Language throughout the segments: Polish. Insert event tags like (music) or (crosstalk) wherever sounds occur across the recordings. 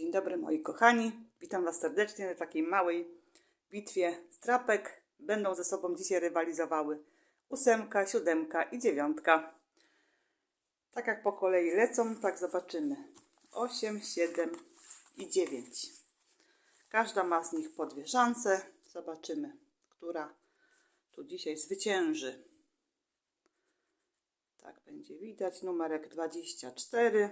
Dzień dobry moi kochani, witam Was serdecznie na takiej małej bitwie strapek. Będą ze sobą dzisiaj rywalizowały ósemka, siódemka i dziewiątka. Tak jak po kolei lecą, tak zobaczymy. 8, 7 i 9. Każda ma z nich po dwie szanse. Zobaczymy, która tu dzisiaj zwycięży. Tak będzie widać. Numerek 24.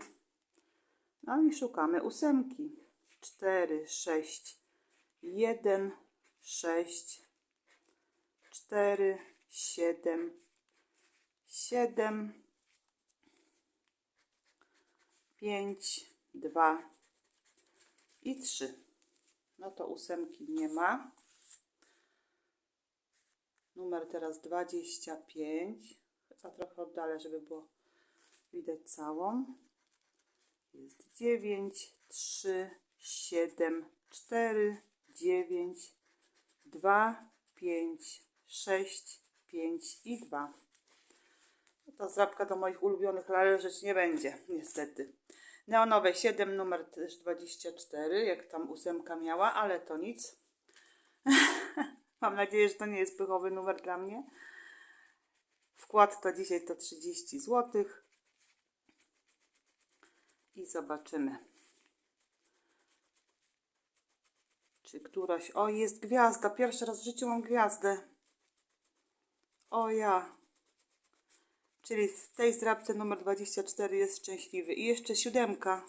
No i szukamy ósemki. 4, 6, 1, 6, 4, 7, 7, 5, 2 i 3. No to ósemki nie ma. Numer teraz 25. Chyba trochę oddalę, żeby było widać całą. Jest 9, 3, 7, 4, 9, 2, 5, 6, 5 i 2. No Ta zrabka do moich ulubionych należeć nie będzie, niestety. Neonowe 7, numer też 24, jak tam ósemka miała, ale to nic. (laughs) Mam nadzieję, że to nie jest pychowy numer dla mnie. Wkład to dzisiaj to 30 zł. I zobaczymy. Czy któraś. O, jest gwiazda. Pierwszy raz w życiu mam gwiazdę. O ja. Czyli w tej zdrabce numer 24 jest szczęśliwy. I jeszcze siódemka.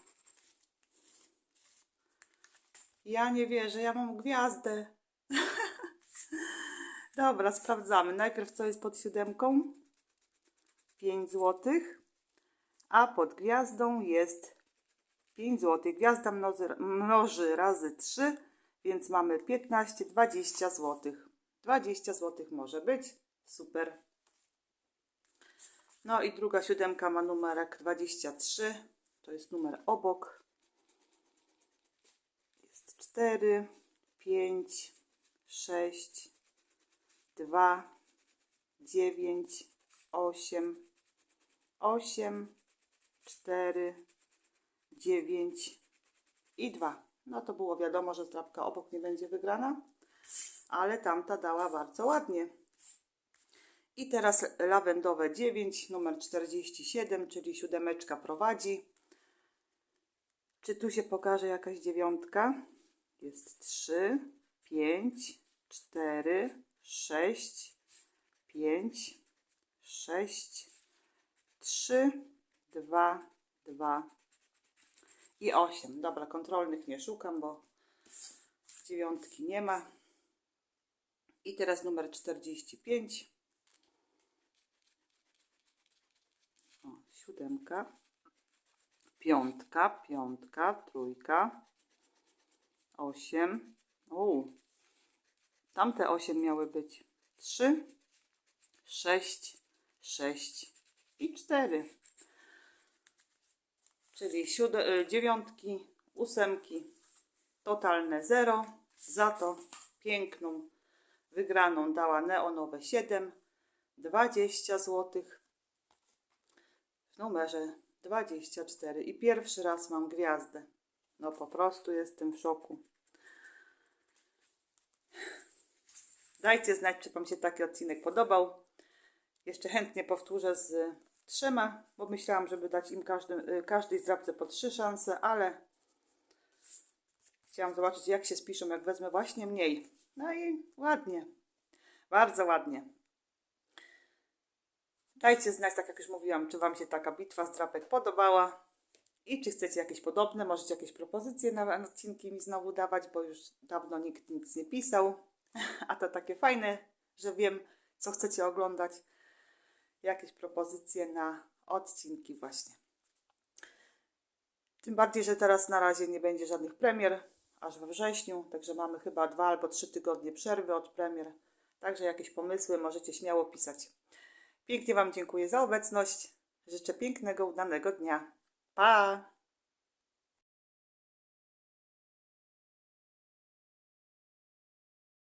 Ja nie wierzę, ja mam gwiazdę. (laughs) Dobra, sprawdzamy. Najpierw co jest pod siódemką? 5 złotych a pod gwiazdą jest 5 zł. Gwiazda mnoży, mnoży razy 3, więc mamy 15, 20 zł. 20 zł może być. Super. No i druga siódemka ma numerek 23. To jest numer obok. Jest 4, 5, 6, 2, 9, 8, 8, 4, 9 i 2. No to było wiadomo, że trapka obok nie będzie wygrana, ale tamta dała bardzo ładnie. I teraz lawendowe 9, numer 47, czyli siódemeczka prowadzi. Czy tu się pokaże jakaś dziewiątka? Jest 3, 5, 4, 6, 5, 6, 3, 2, 2 i 8. Dobra, kontrolnych nie szukam, bo dziewiątki nie ma. I teraz numer 45. O, siódemka. Piątka, piątka, trójka. Osiem. O, tamte osiem miały być. Trzy, sześć, sześć i cztery czyli siód- dziewiątki, ósemki, totalne zero. Za to piękną wygraną dała neonowe 7, 20 zł w numerze 24 i pierwszy raz mam gwiazdę. No po prostu jestem w szoku. Dajcie znać, czy Wam się taki odcinek podobał. Jeszcze chętnie powtórzę z trzema, bo myślałam, żeby dać im każdy, y, każdej zdrabce po trzy szanse, ale chciałam zobaczyć, jak się spiszą, jak wezmę właśnie mniej. No i ładnie, bardzo ładnie. Dajcie znać, tak jak już mówiłam, czy Wam się taka bitwa zdrapek podobała i czy chcecie jakieś podobne, możecie jakieś propozycje na odcinki mi znowu dawać, bo już dawno nikt nic nie pisał, (laughs) a to takie fajne, że wiem, co chcecie oglądać jakieś propozycje na odcinki właśnie. Tym bardziej, że teraz na razie nie będzie żadnych premier, aż we wrześniu, także mamy chyba dwa albo trzy tygodnie przerwy od premier. Także jakieś pomysły możecie śmiało pisać. Pięknie Wam dziękuję za obecność. Życzę pięknego, udanego dnia. Pa!